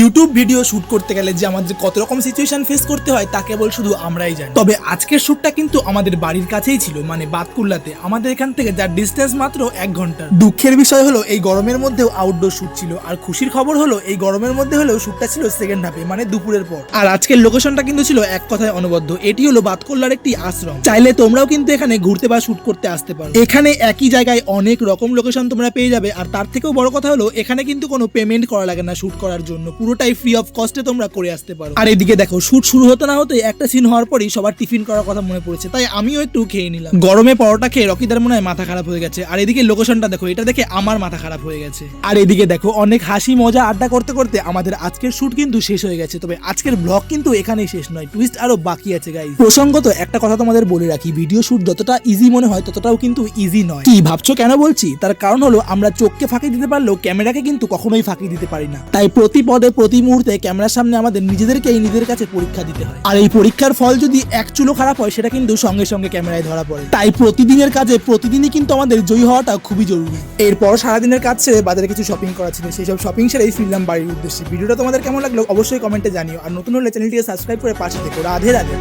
YouTube video shoot করতে গেলে যে আমাদের কত রকম সিচুয়েশন ফেস করতে হয় তা কেবল শুধু আমরাই জানি। তবে আজকের শ্যুটটা কিন্তু আমাদের বাড়ির কাছেই ছিল মানে বাতকুল্লাতে। আমাদের এখান থেকে যার ডিস্টেন্স মাত্র এক ঘণ্টা। দুঃখের বিষয় হলো, এই গরমের মধ্যেও আউটডোর শ্যুট ছিল, আর খুশির খবর হলো, এই গরমের মধ্যে হলেও শুটটা ছিল সেকেন্ড হাফে মানে দুপুরের পর। আর আজকের লোকেশনটা কিন্তু ছিল এক কথায় অনবদ্য, এটি হলো বাতকুল্লার একটি আশ্রম। চাইলে তোমরাও কিন্তু এখানে ঘুরতে বা শ্যুট করতে আসতে পারো। এখানে একই জায়গায় অনেক রকম লোকেশন তোমরা পেয়ে যাবে, আর তার থেকেও বড় কথা হলো, এখানে কিন্তু কোনো পেমেন্ট করা লাগে না শ্যুট করার জন্য। পুরোটাই ফ্রি অফ কস্টে তোমরা করে আসতে পারো। আর এদিকে দেখো শুট শুরু হতে না হতে একটা সিন হওয়ার পরই সবার টিফিন করার কথা মনে পড়েছে। তাই আমিও একটু খেয়ে নিলাম। গরমে পরোটা খেয়ে রকিদার মনে হয় মাথা খারাপ হয়ে গেছে। আর এদিকে লোকেশনটা দেখো, এটা দেখে আমার মাথা খারাপ হয়ে গেছে। আর এদিকে দেখো, অনেক হাসি মজা আড্ডা করতে করতে আমাদের আজকের শুট কিন্তু শেষ হয়ে গেছে। তবে আজকের ব্লগ কিন্তু এখানেই শেষ নয় টুইস্ট আরও বাকি আছে গাইজ প্রসঙ্গত একটা কথা তোমাদের বলে রাখি ভিডিও শুট যতটা ইজি মনে হয়, ততটাও কিন্তু ইজি নয়। কি ভাবছ কেন বলছি? তার কারণ হলো, আমরা চোখকে ফাঁকি দিতে পারলেও ক্যামেরাকে কিন্তু কখনোই ফাঁকি দিতে পারি না। তাই প্রতি পদে প্রতি মুহূর্তে ক্যামেরার সামনে আমাদের নিজেদেরকেই নিজেদের কাছে পরীক্ষা দিতে হয়। আর এই পরীক্ষার ফল যদি এক চুলো খারাপ হয়, সেটা কিন্তু সঙ্গে সঙ্গে ক্যামেরায় ধরা পড়ে। তাই প্রতিদিনের কাজে প্রতিদিনই কিন্তু আমাদের জয়ী হওয়াটা খুবই জরুরি। এরপর সারাদিনের কাজ ছেড়ে বাজারে কিছু শপিং করা ছিল, সেই সব শপিং সেরেই ফিরলাম বাড়ির উদ্দেশ্যে। ভিডিওটা তোমাদের কেমন লাগল অবশ্যই কমেন্টে জানিও। আর নতুন হলে চ্যানেলটিকে সাবস্ক্রাইব করে পাশে থেকো। রাধে রাধে।